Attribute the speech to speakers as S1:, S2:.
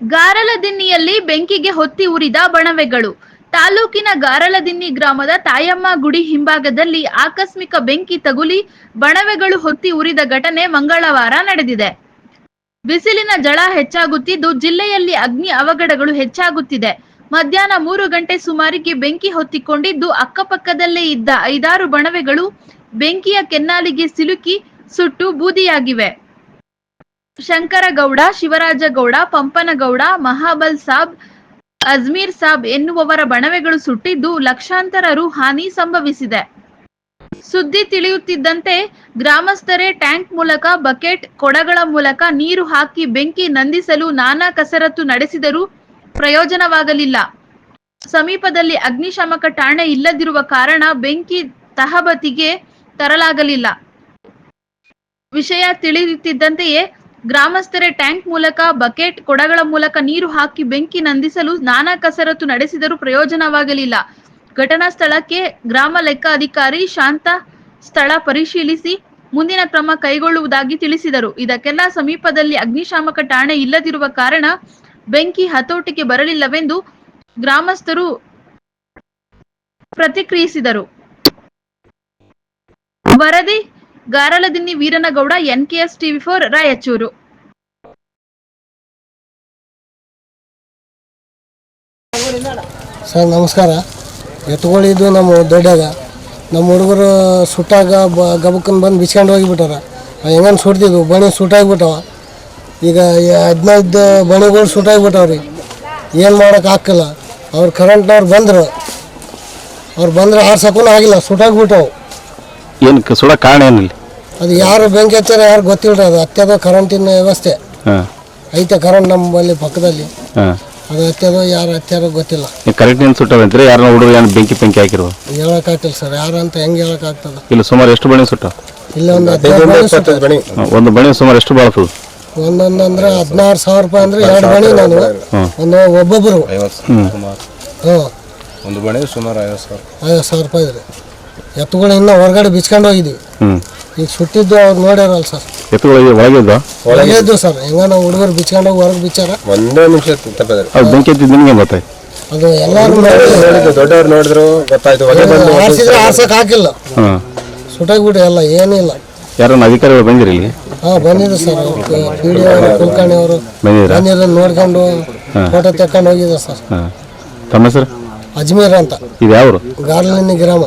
S1: ಗಾರಲದಿನ್ನಿಯಲ್ಲಿ ಬೆಂಕಿಗೆ ಹೊತ್ತಿ ಉರಿದ ಬಣವೆಗಳು. ತಾಲೂಕಿನ ಗಾರಲದಿನ್ನಿ ಗ್ರಾಮದ ತಾಯಮ್ಮ ಗುಡಿ ಹಿಂಭಾಗದಲ್ಲಿ ಆಕಸ್ಮಿಕ ಬೆಂಕಿ ತಗುಲಿ ಬಣವೆಗಳು ಹೊತ್ತಿ ಉರಿದ ಘಟನೆ ಮಂಗಳವಾರ ನಡೆದಿದೆ. ಬಿಸಿಲಿನ ಜಳ ಹೆಚ್ಚಾಗುತ್ತಿದ್ದು ಜಿಲ್ಲೆಯಲ್ಲಿ ಅಗ್ನಿ ಅವಘಡಗಳು ಹೆಚ್ಚಾಗುತ್ತಿದೆ. ಮಧ್ಯಾಹ್ನ ಮೂರು ಗಂಟೆ ಸುಮಾರಿಗೆ ಬೆಂಕಿ ಹೊತ್ತಿಕೊಂಡಿದ್ದು ಅಕ್ಕಪಕ್ಕದಲ್ಲೇ ಇದ್ದ ಐದಾರು ಬಣವೆಗಳು ಬೆಂಕಿಯ ಕೆನ್ನಾಲಿಗೆ ಸಿಲುಕಿ ಸುಟ್ಟು ಬೂದಿಯಾಗಿವೆ. ಶಂಕರಗೌಡ, ಶಿವರಾಜಗೌಡ, ಪಂಪನಗೌಡ, ಮಹಾಬಲ್ ಸಾಬ್, ಅಜ್ಮೀರ್ ಸಾಬ್ ಎನ್ನುವವರ ಬಣವೆಗಳು ಸುಟ್ಟಿದ್ದು ಲಕ್ಷಾಂತರ ರು ಹಾನಿ ಸಂಭವಿಸಿದೆ. ಸುದ್ದಿ ತಿಳಿಯುತ್ತಿದ್ದಂತೆ ಗ್ರಾಮಸ್ಥರೇ ಟ್ಯಾಂಕ್ ಮೂಲಕ ಬಕೆಟ್, ಕೊಡಗಳ ಮೂಲಕ ನೀರು ಹಾಕಿ ಬೆಂಕಿ ನಂದಿಸಲು ನಾನಾ ಕಸರತ್ತು ನಡೆಸಿದರೂ ಪ್ರಯೋಜನವಾಗಲಿಲ್ಲ. ಸಮೀಪದಲ್ಲಿ ಅಗ್ನಿಶಾಮಕ ಠಾಣೆ ಇಲ್ಲದಿರುವ ಕಾರಣ ಬೆಂಕಿ ತಹಬತಿಗೆ ತರಲಾಗಲಿಲ್ಲ. ವಿಷಯ ತಿಳಿಯುತ್ತಿದ್ದಂತೆಯೇ ಗ್ರಾಮಸ್ಥರೇ ಟ್ಯಾಂಕ್ ಮೂಲಕ, ಬಕೆಟ್ ಕೊಡಗಳ ಮೂಲಕ ನೀರು ಹಾಕಿ ಬೆಂಕಿ ನಂದಿಸಲು ನಾನಾ ಕಸರತ್ತು ನಡೆಸಿದರೂ ಪ್ರಯೋಜನವಾಗಲಿಲ್ಲ. ಘಟನಾ ಸ್ಥಳಕ್ಕೆ ಗ್ರಾಮ ಲೆಕ್ಕ ಅಧಿಕಾರಿ ಶಾಂತ ಸ್ಥಳ ಪರಿಶೀಲಿಸಿ ಮುಂದಿನ ಕ್ರಮ ಕೈಗೊಳ್ಳುವುದಾಗಿ ತಿಳಿಸಿದರು. ಇದಕ್ಕೆಲ್ಲ ಸಮೀಪದಲ್ಲಿ ಅಗ್ನಿಶಾಮಕ ಠಾಣೆ ಇಲ್ಲದಿರುವ ಕಾರಣ ಬೆಂಕಿ ಹತೋಟಿಗೆ ಬರಲಿಲ್ಲವೆಂದು ಗ್ರಾಮಸ್ಥರು ಪ್ರತಿಕ್ರಿಯಿಸಿದರು. ವರದಿ Garaladinni Veeranagouda NKS TV four Raichur.
S2: Sir ನಮಸ್ಕಾರ. ಎತ್ಗಳಿದ್ದು ನಮ್ಮ ದೊಡ್ಡಾಗ. ನಮ್ಮ ಹುಡುಗರು ಸುಟ್ಟಾಗ ಬ ಗಬಕ್ಕನ್ ಬಂದು ಬಿಚ್ಕೊಂಡು ಹೋಗಿಬಿಟ್ಟಾರ. ಹೆಂಗನ್ ಸುಡ್ತಿದ್ವು ಬಣಿ ಸುಟ್ಟಾಗ್ಬಿಟ್ಟವ. ಈಗ ಹದಿನೈದು ಬಣಿಗಳು ಸುಟ್ಟಾಗ್ಬಿಟ್ಟವ್ರಿ. ಏನು ಮಾಡೋಕೆ ಆಗ್ತಿಲ್ಲ. ಅವ್ರು ಕರೆಂಟ್ನವ್ರು ಬಂದರು. ಅವ್ರು ಬಂದ್ರೆ ಆರ್ಸಕ್ಕೂ ಆಗಿಲ್ಲ. ಸುಟ್ಟಾಗ್ಬಿಟ್ಟವು.
S3: ಏನು ಸುಡೋಕೆ ಕಾರಣ ಏನಿಲ್ಲ.
S2: ಅದು ಯಾರು ಬೆಂಕಿ ಹಚ್ಚಾರ ಯಾರು ಗೊತ್ತಿಲ್ಲ ಅದು. ಹತ್ಯದ ಕರೆಂಟಿನ ವ್ಯವಸ್ಥೆ.
S3: ಹಾಂ.
S2: ಐತೆ ಕರೆಂಟ್ ನಮ್ಮಲ್ಲಿ ಪಕ್ಕದಲ್ಲಿ.
S3: ಹಾಂ.
S2: ಅದು ಹತ್ಯದೋ ಯಾರು ಹತ್ಯಾರೋ ಗೊತ್ತಿಲ್ಲ.
S3: ಕರೆಂಟ್ ಏನು ಸುಟ್ಟವಂತ್ರಿ ಯಾರನ್ನ ಹುಡುಗರು ಏನು ಬೆಂಕಿ ಬೆಂಕಿ ಹಾಕಿರುವ
S2: ಹೇಳೋಕ್ಕಾಗ್ತಿಲ್ಲ ಸರ್ ಯಾರು ಅಂತ ಹೆಂಗೆ ಆಗ್ತದ
S3: ಇಲ್ಲಿ ಸುಮಾರು ಎಷ್ಟು ಬಣಿ ಸುಟ್ಟ?
S2: ಇಲ್ಲ ಒಂದು ಹದಿನೈದು ಬಣಿ.
S3: ಒಂದು ಬಣಿ ಸುಮಾರು ಎಷ್ಟು ಬಾಳ್ತದೆ?
S2: ಒಂದೊಂದು ಅಂದ್ರೆ ಹದಿನಾರು ಸಾವಿರ ರೂಪಾಯಿ ಅಂದ್ರೆ ಎರಡು ಬಣಿ ನಾನು. ಒಂದು ಒಬ್ಬೊಬ್ಬರು
S3: ಹ್ಞೂ
S4: ಒಂದು ಬಣೆ ಸುಮಾರು ಐವತ್ತು ಸಾವಿರ
S2: ಐವತ್ತು ಸಾವಿರ ರೂಪಾಯಿ ಇದ್ರೆ ಎತ್ತುಗಳು ಇನ್ನೂ ಹೊರಗಡೆ ಬಿಚ್ಕೊಂಡು ಹೋಗಿದ್ವಿ.
S3: ಹ್ಞೂ
S2: ಈಗ ಸುಟ್ಟಿದ್ದು ಅವ್ರು ನೋಡ್ಯಾರಲ್ಲ ಸರ್.
S3: ಎತ್ತುಗಳಿಗೆ ಒಳಗಿದ್ದ
S2: ಒಳಗೆ ಇದ್ದು ಸರ್. ಹೆಂಗ ನಾವು ಹುಡುಗರು ಬಿಚ್ಕೊಂಡು ಹೋಗಿ ಹೊರಗೆ ಬಿಚ್ಚಾರ.
S4: ಒಂದೇ ನಿಮಿಷ ತಪ್ಪಿದ್ರೆ
S3: ಅದು ಬೆಂಕಿ ಎತ್ತಿದ್ದು ನಿಮಗೆ ಗೊತ್ತಾಯ್ತು?
S2: ಅದು ಎಲ್ಲರೂ ನೋಡಿದ್ರು
S4: ನೋಡಿದ್ದು ದೊಡ್ಡವ್ರು ನೋಡಿದ್ರು ಗೊತ್ತಾಯ್ತು ಹೊಗೆ ಬಂದು
S2: ಆರಿಸಿದ್ರೆ ಆರ್ಸಕ್ ಹಾಕಿಲ್ಲ.
S3: ಹಾಂ.
S2: ಸುಟ್ಟಾಗ್ಬಿಟ್ಟು ಎಲ್ಲ ಏನಿಲ್ಲ.
S3: ಯಾರನ್ನ ಅಧಿಕಾರಿಗಳು ಬಂದಿರಿ ಇಲ್ಲಿ?
S2: ಹಾಂ ಬಂದಿದೆ ಸರ್. ಪಿ ಡಿ ಅವರು ಕುಲಕರ್ಣಿ ಅವರು.
S3: ಬಂದಿದ್ದೀರಾ?
S2: ಬಂದಿರೋ ನೋಡ್ಕೊಂಡು ಫೋಟೋ ತೆಕ್ಕೊಂಡು ಹೋಗಿದೆ ಸರ್.
S3: ಹಾಂ. ತಮ್ಮ ಹೆಸರು?
S2: ಅಜ್ಮೀರ್ ಅಂತ.
S3: ಇದು ಯಾವರು?
S2: ಗಾರ್ಲಿನ ಗ್ರಾಮ.